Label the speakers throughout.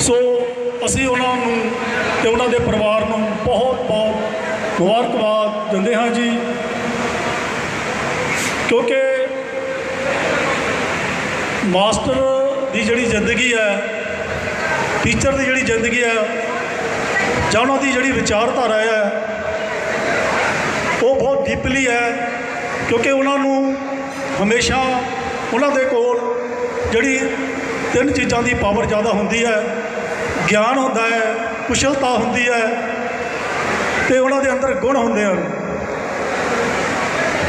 Speaker 1: ਸੋ ਅਸੀਂ ਉਹਨਾਂ ਨੂੰ ਤੇ ਉਹਨਾਂ ਦੇ ਪਰਿਵਾਰ ਨੂੰ ਬਹੁਤ ਬਹੁਤ ਮੁਬਾਰਕਬਾਦ ਦਿੰਦੇ ਹਾਂ ਜੀ। ਕਿਉਂਕਿ ਮਾਸਟਰ ਦੀ ਜਿਹੜੀ ਜ਼ਿੰਦਗੀ ਹੈ, ਟੀਚਰ ਦੀ ਜਿਹੜੀ ਜ਼ਿੰਦਗੀ ਹੈ, ਜਾਂ ਉਹਨਾਂ ਦੀ ਜਿਹੜੀ ਵਿਚਾਰਧਾਰਾ ਹੈ, ਉਹ ਬਹੁਤ ਡੀਪਲੀ ਹੈ। ਕਿਉਂਕਿ ਉਹਨਾਂ ਨੂੰ ਹਮੇਸ਼ਾ ਉਹਨਾਂ ਦੇ ਕੋਲ ਜਿਹੜੀ ਤਿੰਨ ਚੀਜ਼ਾਂ ਦੀ ਪਾਵਰ ਜ਼ਿਆਦਾ ਹੁੰਦੀ ਹੈ, ਗਿਆਨ ਹੁੰਦਾ ਹੈ, ਕੁਸ਼ਲਤਾ ਹੁੰਦੀ ਹੈ, ਤੇ ਉਹਨਾਂ ਦੇ ਅੰਦਰ ਗੁਣ ਹੁੰਦੇ ਹਨ।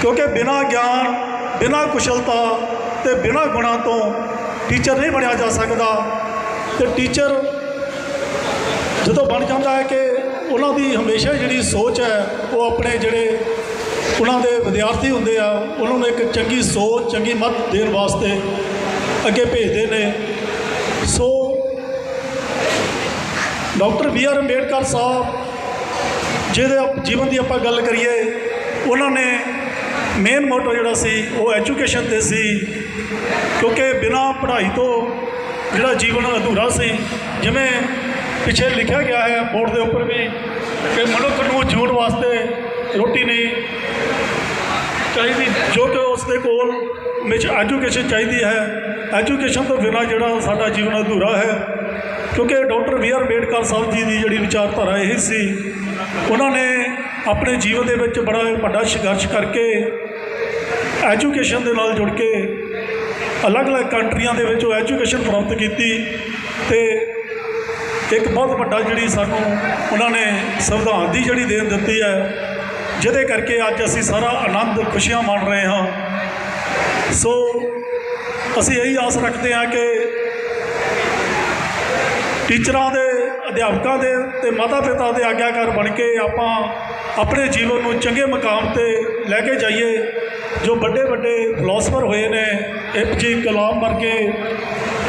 Speaker 1: ਕਿਉਂਕਿ ਬਿਨਾਂ ਗਿਆਨ, ਬਿਨਾਂ ਕੁਸ਼ਲਤਾ ਤੇ ਬਿਨਾਂ ਗੁਣਾਂ ਤੋਂ ਟੀਚਰ ਨਹੀਂ ਬਣਿਆ ਜਾ ਸਕਦਾ। ਤੇ ਟੀਚਰ ਜਦੋਂ ਬਣ ਜਾਂਦਾ ਹੈ ਕਿ ਉਹਨਾਂ ਦੀ ਹਮੇਸ਼ਾ ਜਿਹੜੀ ਸੋਚ ਹੈ, ਉਹ ਆਪਣੇ ਜਿਹੜੇ ਉਹਨਾਂ ਦੇ ਵਿਦਿਆਰਥੀ ਹੁੰਦੇ ਆ, ਉਹਨਾਂ ਨੂੰ ਇੱਕ ਚੰਗੀ ਸੋਚ, ਚੰਗੀ ਮੱਤ ਦੇਣ ਵਾਸਤੇ ਅੱਗੇ ਭੇਜਦੇ ਨੇ। So doctor B R Ambedkar Sahib, ਜਿਹਦੇ ਜੀਵਨ ਦੀ ਆਪਾਂ ਗੱਲ ਕਰੀਏ, ਉਹਨਾਂ ਨੇ ਮੇਨ ਮੋਟੋ ਜਿਹੜਾ ਸੀ, ਉਹ ਐਜੂਕੇਸ਼ਨ ਤੇ ਸੀ। ਕਿਉਂਕਿ ਬਿਨਾਂ ਪੜ੍ਹਾਈ ਤੋਂ ਜਿਹੜਾ ਜੀਵਨ ਅਧੂਰਾ ਸੀ, ਜਿਵੇਂ ਪਿੱਛੇ ਲਿਖਿਆ ਗਿਆ ਹੈ ਬੋਰਡ ਦੇ ਉੱਪਰ ਵੀ ਕਿ ਮਨੁੱਖ ਨੂੰ ਜਿਉਣ ਵਾਸਤੇ ਰੋਟੀ ਨਹੀਂ ਚਾਹੀਦੀ। ਜੋ ਦੇ ਕੋਲ ਵਿੱਚ ਐਜੂਕੇਸ਼ਨ ਚਾਹੀਦੀ ਹੈ। ਐਜੂਕੇਸ਼ਨ ਤੋਂ ਬਿਨਾਂ ਜਿਹੜਾ ਸਾਡਾ ਜੀਵਨ ਅਧੂਰਾ ਹੈ। ਕਿਉਂਕਿ doctor B R Ambedkar Sahib ji ਦੀ ਜਿਹੜੀ ਵਿਚਾਰਧਾਰਾ ਇਹ ਸੀ। ਉਹਨਾਂ ਨੇ ਆਪਣੇ ਜੀਵਨ ਦੇ ਵਿੱਚ ਬੜਾ ਵੱਡਾ ਸੰਘਰਸ਼ ਕਰਕੇ ਐਜੂਕੇਸ਼ਨ ਦੇ ਨਾਲ ਜੁੜ ਕੇ ਅਲੱਗ-ਅਲੱਗ ਕੰਟਰੀਆਂ ਦੇ ਵਿੱਚ ਉਹ ਐਜੂਕੇਸ਼ਨ ਪ੍ਰਾਪਤ ਕੀਤੀ ਤੇ ਇੱਕ ਬਹੁਤ ਵੱਡਾ ਜਿਹੜੀ ਸਾਨੂੰ ਉਹਨਾਂ ਨੇ ਸੰਵਿਧਾਨ ਦੀ ਜਿਹੜੀ ਦੇਣ ਦਿੱਤੀ ਹੈ ਜਿਹਦੇ ਕਰਕੇ ਅੱਜ ਅਸੀਂ ਸਾਰਾ ਆਨੰਦ, ਖੁਸ਼ੀਆਂ ਮਾਣ ਰਹੇ ਹਾਂ। ਸੋ ਅਸੀਂ ਇਹੀ ਆਸ ਰੱਖਦੇ ਹਾਂ ਕਿ ਟੀਚਰਾਂ ਦੇ, ਅਧਿਆਪਕਾਂ ਦੇ ਤੇ ਮਾਤਾ ਪਿਤਾ ਦੇ ਆਗਿਆਕਾਰ ਬਣ ਕੇ ਆਪਾਂ ਆਪਣੇ ਜੀਵਨ ਨੂੰ ਚੰਗੇ ਮਕਾਮ ਤੇ ਲੈ ਕੇ ਜਾਈਏ। ਜੋ ਵੱਡੇ ਵੱਡੇ ਫਿਲਾਸਫਰ ਹੋਏ ਨੇ ਏਪੀਜੇ ਕਲਾਮ ਵਰਗੇ,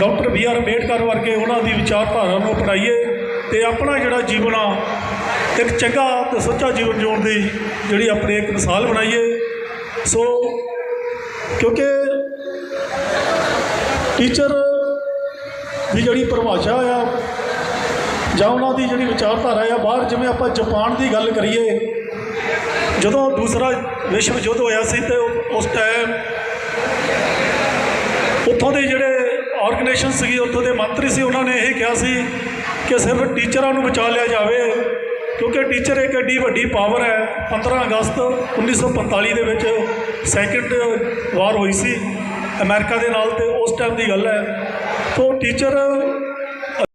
Speaker 1: ਡਾਕਟਰ ਬੀ ਆਰ ਅੰਬੇਡਕਰ ਵਰਗੇ, ਉਹਨਾਂ ਦੀ ਵਿਚਾਰਧਾਰਾ ਨੂੰ ਅਪਣਾਈਏ ਤੇ ਆਪਣਾ ਜਿਹੜਾ ਜੀਵਨ ਆ ਇੱਕ ਚੰਗਾ ਤੇ ਸੱਚਾ ਜੀਵਨ ਜਿਉਣ ਦੀ ਜਿਹੜੀ ਆਪਣੀ ਇੱਕ ਮਿਸਾਲ ਬਣਾਈਏ। ਸੋ ਕਿਉਂਕਿ ਟੀਚਰ ਦੀ ਜਿਹੜੀ ਪਰਿਭਾਸ਼ਾ ਆ ਜਾਂ ਉਹਨਾਂ ਦੀ ਜਿਹੜੀ ਵਿਚਾਰਧਾਰਾ ਆ, ਬਾਹਰ ਜਿਵੇਂ ਆਪਾਂ ਜਾਪਾਨ ਦੀ ਗੱਲ ਕਰੀਏ, ਜਦੋਂ ਦੂਸਰਾ ਵਿਸ਼ਵ ਯੁੱਧ ਹੋਇਆ ਸੀ ਤੇ ਉਸ ਟਾਈਮ ਉੱਥੋਂ ਦੇ ਜਿਹੜੇ ਆਰਗੇਨਾਈਜੇਸ਼ਨ ਸੀਗੀ, ਉੱਥੋਂ ਦੇ ਮੰਤਰੀ ਸੀ, ਉਹਨਾਂ ਨੇ ਇਹ ਕਿਹਾ ਸੀ ਕਿ ਸਿਰਫ ਟੀਚਰਾਂ ਨੂੰ ਬਚਾ ਲਿਆ ਜਾਵੇ। ਕਿਉਂਕਿ ਟੀਚਰ ਇੱਕ ਐਡੀ ਵੱਡੀ ਪਾਵਰ ਹੈ 15 ਅਗਸਤ 1945 ਦੇ ਵਿੱਚ ਸੈਕੰਡ ਵਾਰ ਹੋਈ ਸੀ ਅਮਰੀਕਾ ਦੇ ਨਾਲ ਤੇ ਉਸ ਟਾਈਮ ਦੀ ਗੱਲ ਹੈ। ਤੋਂ ਟੀਚਰ